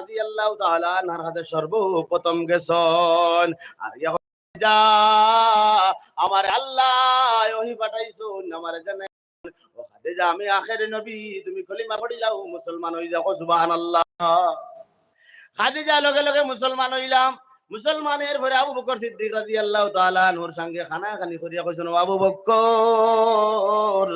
রাদিয়াল্লাহু তাআলা আনহার হাতে সর্বপ্রথম গেছন। আর যা আমার আল্লাহ ওহি পাঠাইছুন, আমার জানে। ও খাদিজা, আমি আখের নবী, তুমি কলিমা পড়িলাও, মুসলমান হই যাও সুবহানাল্লাহ। খাদিজা, লগে লগে মুসলমান হইলাম। মুসলমানের ঘরে আবু বকর সিদ্দিক রাজি আল্লাহ নূর সঙ্গে খানা খানি করিয়া কইছেন, "ও আবু বকর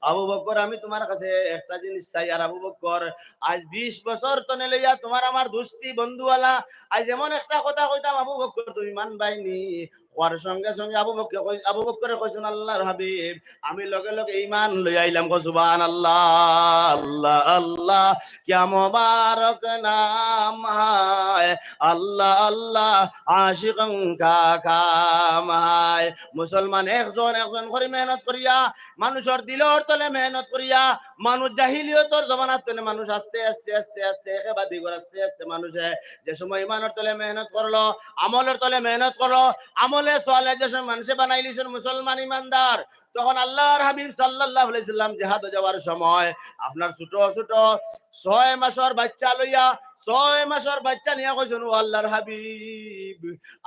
আবু বকর, আমি তোমার কাছে একটা জিনিস চাই। আর আবু বকর, আজ 20 বছর তনে লইয়া তোমার আমার দোস্তি বন্ধুওয়ালা, আজ এমন একটা কথা কইতাম, আবু বকর, তুমি মানবাইনি। ওর সঙ্গে সঙ্গে আবু বকর আবু কইছেন, আল্লাহর হাবিব, আমি লগে লগে ঈমান আইলাম কো সুবহানাল্লাহ, আল্লাহ আল্লাহ, কিয়া মুবারক নাম হায়, আল্লাহ আল্লাহ আশিকং কা কাম হায় মুসলমান একজন একজন করে মেহনত করিয়া, মানুষের দিলর তলে মেহনত করিয়া, মানুষ জাহিলিয়তর জমানার তলে মানুষ আস্তে আস্তে আস্তে আস্তে একেবারে দিগর আস্তে আস্তে মানুষে যে সময় ইমানের তলে মেহনত করল, আমলের তলে মেহনত করল, আমলে সোয়ালে যে সময় মানুষে বানাই লিছেন, মুসলমান ইমানদার, তখন আল্লাহর হাবিব সাল্লাল্লাহু আলাইহি সাল্লাম জিহাদ যাওয়ার সময়, আপনার ছোট ছোট ছয় মাসের বাচ্চা লইয়া ছয় মাসের বাচ্চা নিয়ে কইছেন, ও আল্লাহর হাবিব,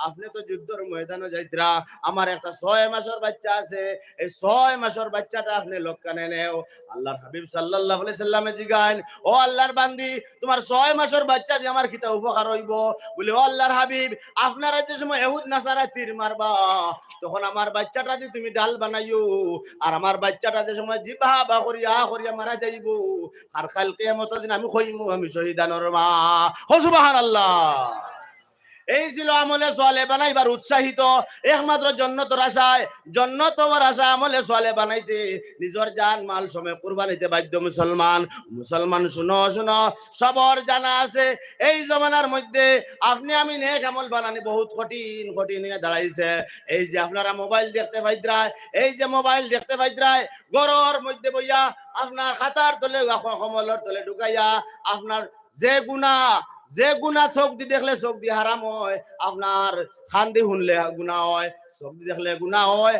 আপনি তো যুদ্ধের ময়দানে যাইতরা। আমার একটা ছয় মাসের বাচ্চা আছে। এই ছয় মাসের বাচ্চাটা আপনি লক্কানে নেও। আল্লাহর হাবিব সাল্লাল্লাহু আলাইহি সাল্লামে জিগাইন, ও আল্লাহর বান্দি, তোমার ছয় মাসের বাচ্চা দিয়ে আমার কিতা উপকার হইব? বলে, ও আল্লাহর হাবিব, আপনারা যে সময় এহুদ নাসারা তীর মারবা, তখন আমার বাচ্চাটা দিয়ে তুমি ডাল বানাইও। আর আমার বাচ্চাটা যে সময় জিবা বা করিয়া করিয়া মারা যাইব, আর কাল কিয়ামত দিন আমি কইমু আমি শহীদানর মা। এই ছিল আমলে সোয়ালে বানাইবার উৎসাহিত। একমাত্র জন্নতর আশায় আমলে সোয়ালে বানাইতে নিজের মাল সময় কুরবানিতে বাধ্য মুসলমান। মুসলমান, শুনো শুনো, সবর জানা আছে। এই জমানার মধ্যে আপনি, আমি নেক আমল বানানি বহুত কঠিন কঠিন দাঁড়াইছে। এই যে আপনারা মোবাইল দেখতে পাইদ্রায়, এই যে মোবাইল দেখতে পাইদ্রায়, গরর মধ্যে বইয়া আপনার খাতার তলে কমলের তলে ঢুকাইয়া আপনার যে গুণা যে গুণা চোখ দি দেখলে চোখ দি হারাম হয় আপনার খান শুনলে গুণা হয়, চোখ দি দেখলে গুণা হয়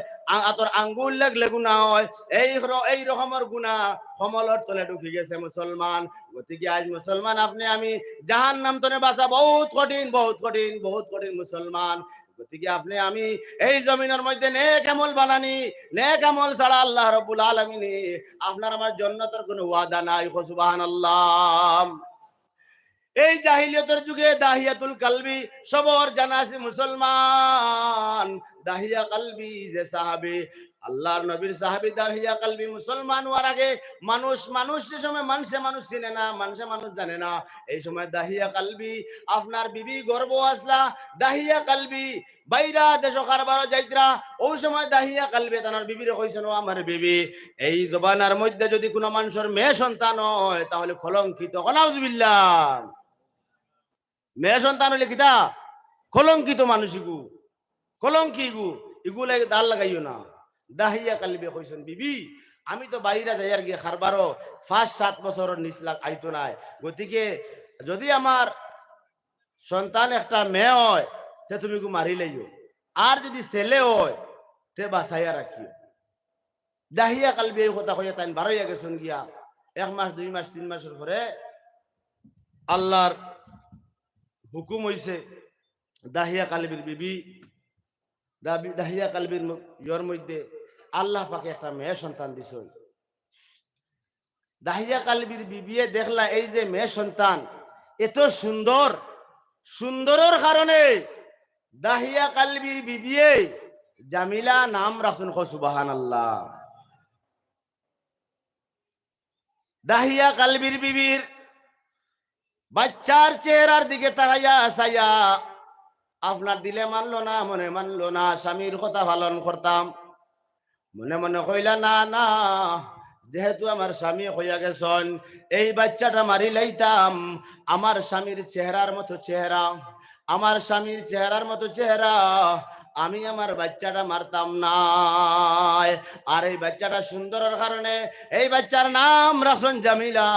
আতর আঙ্গুল লাগলে গুণা হয়, এই এই রকমের গুণা কমলের তলে ঢুকি গেছে মুসলমান গতিকে আজ মুসলমান আপনি, আমি জাহান নাম তনে বাঁচা বহুত কঠিন বহুত কঠিন বহুত কঠিন মুসলমান গতিকে আপনি, আমি এই জমিনের মধ্যে নেক আমল বানানি, নেক আমল ছাড়া আল্লাহ রব্বুল আলামিনে আপনার আমার জন্নতের কোনো ওয়াদা নাই সুবহানাল্লাহ। এই জাহিলিয়তের যুগে দাহিয়াতুল কালবি সবর জানা আছে মুসলমান। দাহিয়া কালবি যে সাহাবি, আল্লাহর নবীর সাহাবি দাহিয়া কালবি মুসলমান হওয়ার আগে মানুষ মানুষ যে সময় মানুষে মানুষ চিনে না, মানুষে মানুষ জানে না, এই সময় দাহিয়া কালবি আপনার বিবি গর্ব আসলা, দাহিয়া কালবি বাইরা দেশ কারবার যাইতরা, ওই সময় দাহিয়া কালবে তানার বিবিরে কইছেন ও আমার বিবি, এই জবানার মধ্যে যদি কোনো মানুষের মেয়ে সন্তান হয়, তাহলে কলঙ্কিত কলাউজবিল্লাহ মেয়ে সন্তান হলে কিতা? কলঙ্কিত মানুষ ইগু। কলঙ্কি ইগু। ইগুলা দাল লাগাইও না। দাহিয়া কালিবে কইছেন বিবি, আমি তো বাইরা যাই গিয়ে খারবারও পাঁচ সাত বছরের নিচ লাগ আইতো নাই। গতিকে যদি আমার সন্তান একটা মেয়ে হয়, তে তুমি গু মারি লাইও। আর যদি ছেলে হয়, তে বাসাইয়া রাখিও। দাহিয়া কালবি এই কথা কইয়া তাই বারোইয়া গেছেন গিয়া। এক মাস, দুই মাস, তিন মাসের পরে আল্লাহর হুকুম হইছে, দাহিয়া কালবির বিবি দাহিয়া কালবির ইয়র মধ্যে আল্লাহ পাকে একটা মেয়ে সন্তান দিছেন দাহিয়া কালবির বিবিয়ে দেখলা এই যে মেয়ে সন্তান, এত সুন্দর, সুন্দরের কারণে দাহিয়া কালবির বিবিয়ে জামিলা নাম রাখছেন সুবাহান আল্লাহ দাহিয়া কালবির বিবির বাচ্চার চেহারার দিকে তাকাইয়া আসাইয়া আপনার দিলে মানলো না, মনে মানলো না, স্বামীর কথা পালন করতাম। মনে মনে কইলা, না না, যেহেতু আমার স্বামী হইয়া গেছেন, এই বাচ্চাটা মারি লাইতাম, আমার স্বামীর চেহারার মতো চেহারা আমার স্বামীর চেহারার মতো চেহারা, আমি আমার বাচ্চাটা মারতাম না। আর এই বাচ্চাটা সুন্দরের কারণে এই বাচ্চার নাম রাসন জামিলা।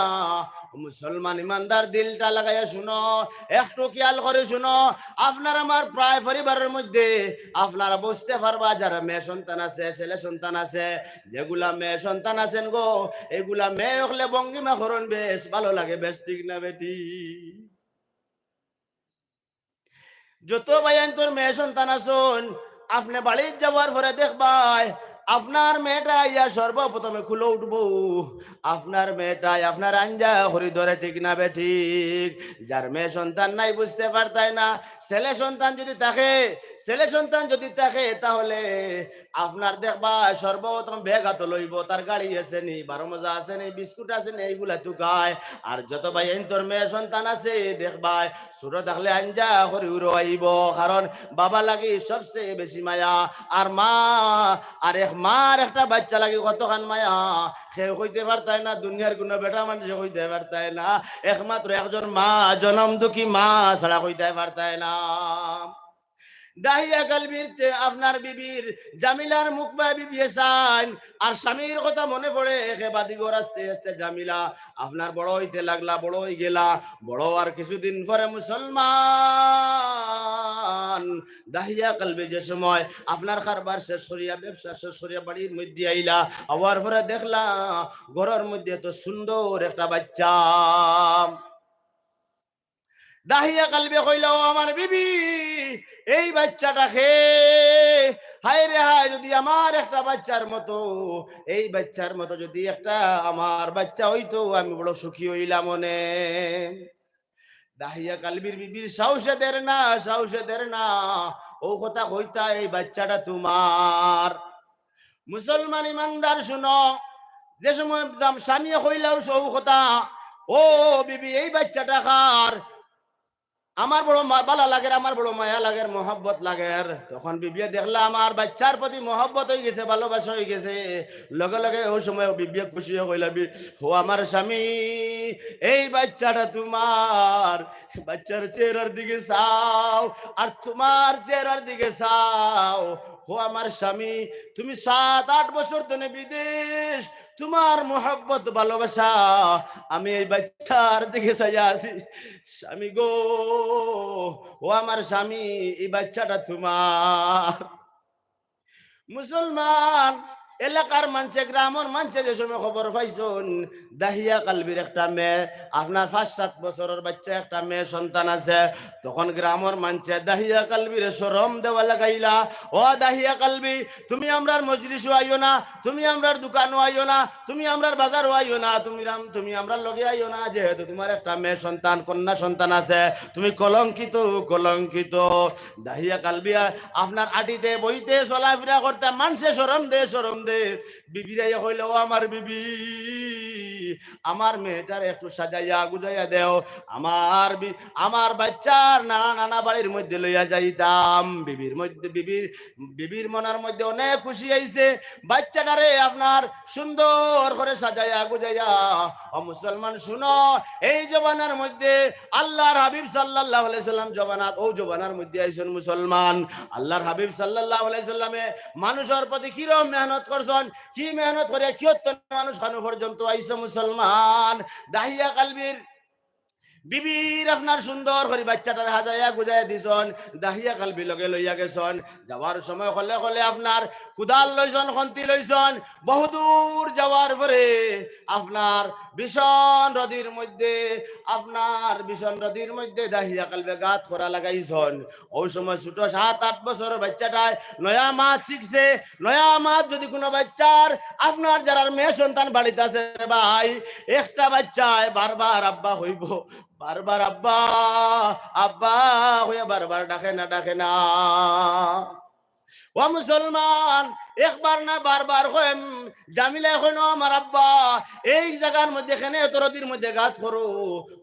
মুসলমান ইমানদার, দিলটা লাগাইয়া শুনো, একটু খেয়াল করে শুনো, আপনার আমার প্রায় পরিবারের মধ্যে আপনারা বুঝতে পারবা, যারা মেয়ে সন্তান আছে, ছেলে সন্তান আছে, যেগুলা মেয়ে সন্তান আছেন গো, এগুলা মেয়ে হলে ভঙ্গিমা করুন, বেশ ভালো লাগে, বেশ, ঠিক না, বেটি? যত ভাইয়ান তোর মেয়ে সন্তান আসুন আপনি বাড়ির যাওয়ার পরে দেখবাই আপনার মেয়েটা ইয়া সর্বপ্রথমে খুলে উঠবো। আপনার মেয়েটাই আপনার আঞ্জা হরি ধরে ঠিক না বে ঠিক। যার মেয়ে সন্তান নাই বুঝতে পারতাই না। ছেলে সন্তান যদি থাকে, ছেলে সন্তান যদি থাকে, তাহলে আপনার দেখবা সর্বপ্রথম ব্যাগ হাত লইব। তার গাড়ি আছে নি, বারো মজা আছে নি, বিস্কুট আছে নি, এইগুলা তুকায় আর যত ভাই তোর মেয়ে সন্তান আছে দেখবাই সুর থাকলে আঞ্জা হরি উড়ো আইব কারণ বাবা লাগি সবচেয়ে বেশি মায়া। আর মা, আর এক মার একটা বাচ্চা লাগে, কতখান মায়া? সে কইতে পারতাই না, দুনিয়ার কোনো বেটা মানুষ কইতে পারতাই না। একমাত্র একজন মা, জনম দুঃখী মা ছাড়া কইতে পারতাই না। দাহিয়া কালবির চেয়ে আপনার বিবির, জামিলার মুখ বা বিবি চান আর স্বামীর কথা মনে পড়ে, একে বাদিগর আস্তে আস্তে জামিলা। আপনার বড় হইতে লাগলা, বড় হই গেলা। বড় আর কিছুদিন পরে মুসলমান। দাহিয়া কালবি যে সময় আপনার কারবার শেষ সরিয়া ব্যবসা শেষ সরিয়া বাড়ির মধ্যে আইলা, আবার পরে দেখলা, ঘরের মধ্যে তো সুন্দর একটা বাচ্চা। দাহিয়া কালবে কইল, "ও আমার বিবি, এই বাচ্চাটা খে হায় রে হায়, যদি আমার একটা বাচ্চার মতো, এই বাচ্চার মতো যদি একটা আমার বাচ্চা হইতো, আমি বড় সুখী হইলাম মনে। দাহিয়া কালবির বিবির সাহসে দের না, সাহসে দের না, ও কথা কইতা, এই বাচ্চাটা তোমার। মুসলমান ইমানদার, শুনো, যে সময় স্বামী কইলাও সৌ কথা, ও বিবি, এই বাচ্চাটা খার আমার বড় বালা লাগে, আমার বড় মায়া লাগে, মহব্বত লাগে। তখন বিবিয়ে দেখলা আমার বাচ্চার প্রতি মহব্বত হয়ে গেছে, ভালোবাসা হয়ে গেছে। লগে লগে ওই সময় বিবিয়ে খুশি হয়ে হো আমার স্বামী, এই বাচ্চাটা তোমার, বাচ্চার চেহারার দিকে চাও, আর তোমার চেহারার দিকে চাও। ও আমার স্বামী, তুমি সাত, আট বছর ধরে বিদেশ, তোমার মোহাব্বত, ভালোবাসা, আমি এই বাচ্চার দিকে সাজা আছি। স্বামী গো, ও আমার স্বামী, এই বাচ্চাটা তোমার। মুসলমান এলাকার মানছে গ্রামের মানছে যে সময় খবর পাইছন, দাহিয়া কালবির একটা মেয়ে, আপনার পাঁচ, সাত বছরের বাচ্চা একটা মেয়ে, সন্তান আছে। তখন গ্রামের মানছে দাহিয়া কালবির সরম দেওয়া লাগাইলা, ও দাহিয়া কালবি, তুমি আমরার মজলিসও আইও না, তুমি আমরার দোকানও আইও না, তুমি আমরার বাজারও আইও না, তুমি রাম, তুমি আমরার লগে আইও না, যেহেতু তোমার একটা মেয়ে সন্তান, কন্যা সন্তান আছে, তুমি কলঙ্কিত কলঙ্কিত। দাহিয়া কালবি আপনার আটিতে, বইতে চলাফেরা করতে, মানুষে সরম দে সরম দে বিবিরাই হইলেও আমার বিবি। আমার মেয়েটার একটু সাজাইয়া গুজাইয়া দেও। আমার আমার বাচ্চার নানা নানা বাড়ির মধ্যে লইয়া যাইতাম। বিবির মধ্যে, বিবির বিবির মনের মধ্যে অনেক খুশি আইছে বাচ্চাটারে আপনার সুন্দর করে সাজাইয়া গুজাইয়া, ও মুসলমান শুনো, এই জবানার মধ্যে আল্লাহর হাবিব আলাইহি সাল্লাম জবানাত, ও জবানার মধ্যে আইছেন মুসলমান। আল্লাহর হাবিব আলাইহি সাল্লামে মানুষের প্রতি কিরম মেহনত করছেন, কি মেহনত করে কিয়ত্তর মানুষ খানো পর্যন্ত আইছে মুসলমান। দাহিয়া কালবির বিবির আপনার সুন্দর করে বাচ্চাটার হাজাইয়া গুজাইয়া দিছন, দাহিয়া কালবি লগে লইয়া গেছন। যাওয়ার সময় হলে হলে আপনার কুদাল লইছন, খন্তি লইছন। বহুদূর যাওয়ার পরে আপনার ভীষণ নদীর মধ্যে, আপনার ভীষণ নদীর মধ্যে দাহিয়া কালবে গাত করা লাগাইছন। ওই সময় ছোট সাত, আট বছরের বাচ্চাটায় নয়া মাছ শিখছে। নয়া মাছ যদি কোনো বাচ্চার আপনার যারা মেয়ে সন্তান বাড়িতে আছে ভাই, একটা বাচ্চায় বারবার আব্বা হইব, বারবার আব্বা আব্বা হইয়া বারবার ডাকে না ডাকে না। ও মুসলমান, একবার না বারবার কইম, জামিলা এখন আমার আব্বা, এই জায়গার মধ্যে এখানে নদীর মধ্যে গাত করো,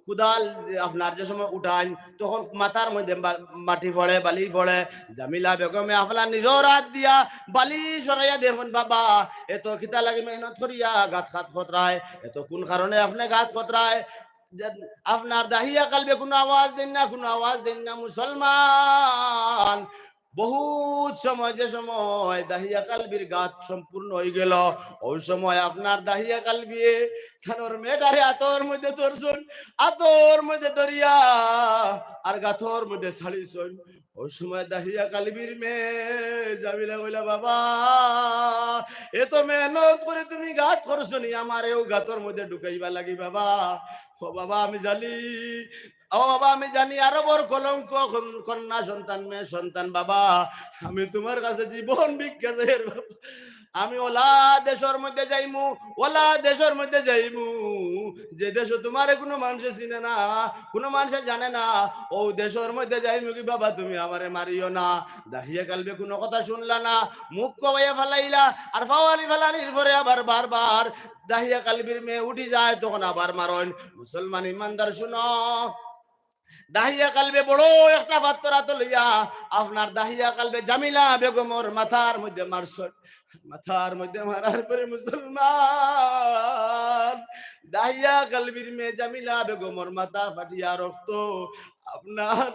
কুদাল আপনার যে সময় উঠান তখন মাথার মধ্যে মাটি পড়ে বালি পড়ে জামিলা বেগমে আপনার নিজের হাত দিয়া বালি সরাইয়া দেখুন বাবা, এত খিতা লাগে মেহনত করিয়া গাত খাত খতরায়, এত কোন কারণে আপনি গাত খতরায়? আপনার দাহিয়া কালবে কোনো আওয়াজ দেন না, কোনো আওয়াজ দেন না, মুসলমান। বহুত সময়, যে সময় দাহিয়া কালবির গাত সম্পূর্ণ হয়ে গেল। ওই সময় আপনার দাহিয়া কালবি, খানোর মেয়েটারে আতর মধ্যে ধরছুন, আতর মধ্যে ধরিয়া আর গাথর মধ্যে ছাড়িছুন। ওই সময় দাহিয়া কালবির মেয়ে জামিলা কইলা, বাবা এত মেহনত করে তুমি গাত করছ নি আমার এও গাতর মধ্যে ঢুকাইবা লাগি, বাবা। ও বাবা, আমি জানি ও বাবা আমি জানি আরও বড় কলঙ্ক। কন- কন্যা সন্তান, মেয়ে সন্তান, বাবা, আমি তোমার কাছে জীবন বাবা। আমি ওলা দেশের মধ্যে যাইমু, ওলা দেশের মধ্যে যাইমু। যে দেশ তোমার কোনো মানুষে চিনে না, কোনো মানুষে জানে না, ও দেশের মধ্যে যাইমু কি বাবা, তুমি আমারে মারিও না। দাহিয়া কালবে কোনো কথা শুনলা না, মুখ কবাইয়া ফেলাইলা, আর ফাওয়ালি ফেলানির পরে আবার বারবার দাহিয়া কালবির মেয়ে উঠি যায়, তখন আবার মারন মুসলমান ইমানদার, শুনো। দাহিয়া কালবে বড় একটা পাত্রা তো লইয়া, আপনার দাহিয়া কালবে জামিলা বেগমর মাথার মধ্যে মারস মাথার মধ্যে মারার পরে মুসলমান। দাহিয়া কালবির মেয়ে জামিলা বেগমর মাথা ফাটিয়া রক্ত। আপনার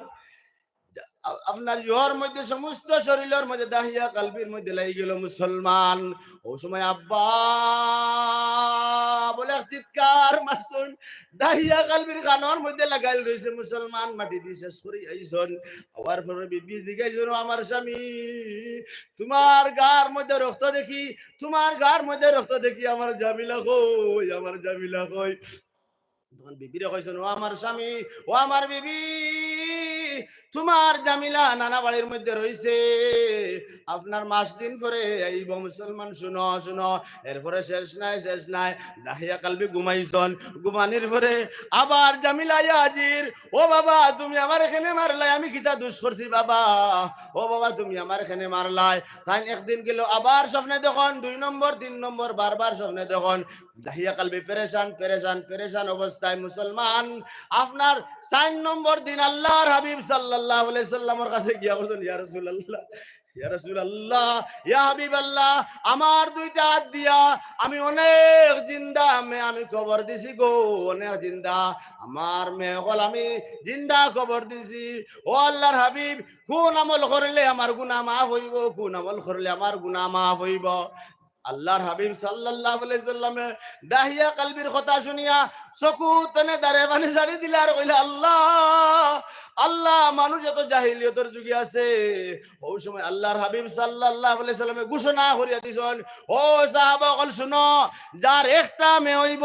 আপনার ইহর মধ্যে, সমস্ত শরীরের মধ্যে দাহিয়া কালবির মধ্যে লাগি গেল মুসলমান। ও সময় আব্বা বলে চিৎকার মারছুন দাহিয়া কালবির কানর মধ্যে লাগাইল রয়েছে মুসলমান, মাটি দিছে সরি আইছন আবার পরে বিবি দিগাইছন আমার স্বামী, তোমার গার মধ্যে রক্ত দেখি, তোমার গার মধ্যে রক্ত দেখি, আমার জামিলা কই, আমার জামিলা কই? তখন বিবিরে কইছেন, ও আমার স্বামী, ও আমার বিবি, তোমার জামিলা নানা বাড়ির মধ্যে রইছে। আপনার মাস দিন পরে আইব মুসলমান, শুনো শুনো, এরপরে শেষ নাই শেষ নাই, দাহিয়া কালবি ঘুমাইছন, ঘুমানির পরে আবার জামিলা ইয়া হাজির। ও বাবা, তুমি আমার এখানে মারলাই, আমি কিতা দুষ করছি বাবা? ও বাবা, তুমি আমার এখানে মারলাই। তাই একদিন গেল আবার স্বপ্নে দেখুন, দুই নম্বর, তিন নম্বর, বারবার স্বপ্নে দেখুন পেরেশান পেরেশান পেরেশান অবস্থায় মুসলমান। আপনার চার নম্বর দিন আল্লাহর হাবিব সাল্লাল্লাহু আলাইহি সাল্লামের কাছে গিয়া ইয়া রাসূলুল্লাহ ইয়া রাসূলুল্লাহ, ইয়া হাবিবাল্লাহ, আমার দুইটা হাত দিয়া আমি অনেক জিন্দা মে আমি খবর দিছি গো, অনেক জিন্দা। আমার মেয়ে হল, আমি জিন্দা খবর দিছি। ও আল্লাহর হাবিব কোন আমল করলে আমার গুনাহ মাফ হইব কোন আমল করলে আমার গুনাহ মাফ হইব। আল্লাহর হাবিব সাল্লাল্লাহু আলাইহি সাল্লামে দাহিয়া কালবির কথা শুনিয়া চকু তনে দারে পানি জানি দিলে আর কইলে, আল্লাহ আল্লাহ, মানুষ এত জাহিলিয়তের যুগে আছে। ওই সময় আল্লাহর হাবিব সাল্লাল্লাহু আলাইহি সাল্লামে ঘোষণা করিয়া দিছেন, ও সাহাবা সকল শুনো, যার একটা মেয়ে হইব,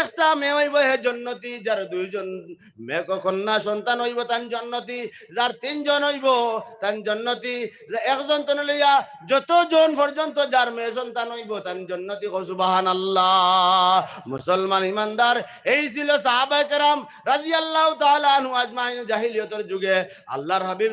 একটা মেয়ে হইব, হে জন্নতি, যার দুইজন মেয়ে কন্যা সন্তান হইব, তান জন্নতি, যার তিনজন হইব, তান জন্নতি, একজন তনে লইয়া যতজন পর্যন্ত যার মেয়ে হইব তান জন্নতি সুবাহান আল্লাহ মুসলমান ইমানদার, এই ছিল কেরাম রাদিয়াল্লাহু তাআলা আনহু আজমাইন জাহিলিয়তের যুগে। আল্লাহর হাবিব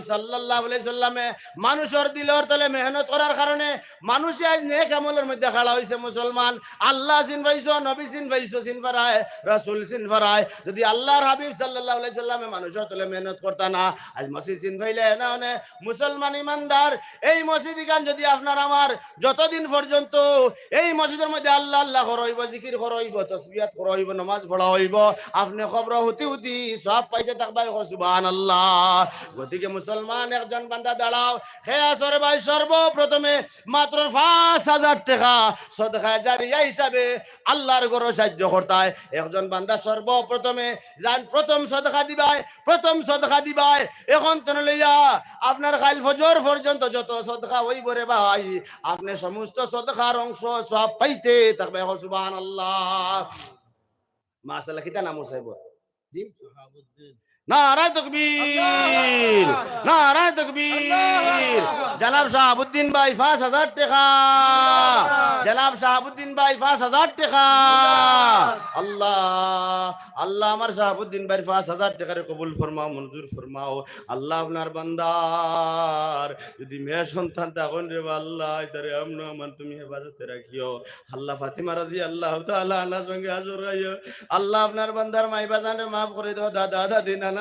আলাইহি সাল্লামে মানুষের দিলের তলে মেহনত করার কারণে মানুষ আজ নেক মধ্যে খাড়া হইছে মুসলমান। আল্লাহ চিন পাইছো, নবী চিন পাইছো, চিন ফারায় রাসূল চিন ফারায় যদি আল্লাহর হাবিব আলাইহি সাল্লামে মানুষের তলে মেহনত করতা না, আজ মসজিদ চিন পাইলে না মানে মুসলমান ইমানদার, এই মসজিদ গান যদি আপনার আমার যতদিন পর্যন্ত এই মসজিদের মধ্যে আল্লাহ আল্লাহ করইব জিকির করইব তসবিহাত করইব নামাজ পড়া হইব। আপনি খবর হতি হতি, সব পাইতে থাকবাই সুবহানাল্লাহ। গতিকে মুসলমান, একজন বান্দা দাঁড়াও। হে আসরে ভাই, সর্বপ্রথমে মাত্র পাঁচ হাজার টাকা সদকা জারিয়া হিসাবে আল্লাহর গরো সাহায্য করতায়। একজন বান্দা সর্বপ্রথমে যান, প্রথম সদকা দিবাই প্রথম সদকা দিবাই এখন তো লইয়া আপনার খাইল ফজর পর্যন্ত যত সদকা হইব রে ভাই, আপনি সমস্ত সদকার অংশ সব পাইতে থাকবে। সুবাহ আল্লাহ মাসাল্লাহ কিতা নাম সাহেব জি? নারায় তকবীর নারায় তকবীর। জনাব শাহাবুদ্দিন ভাই হাজার জনাব শাহাবুদ্দিন ভাই হাজার আল্লাহ আল্লাহ আমার শাহাবুদ্দিন ভাই হাজার কবুল ফরমাও, মঞ্জুর ফরমাও। আল্লাহ আপনার বান্দার। যদি মেয়ে সন্তান তখন রে আল্লাহ তারে আমার তুমি হেফাজতে রাখিও। আল্লাহ ফাতিমা রাজি আল্লাহ তাআলা আল্লাহর সঙ্গে আল্লাহ আপনার বান্দার মাই বাজানে মাফ করে দাও। দাদা, দাদি, নানা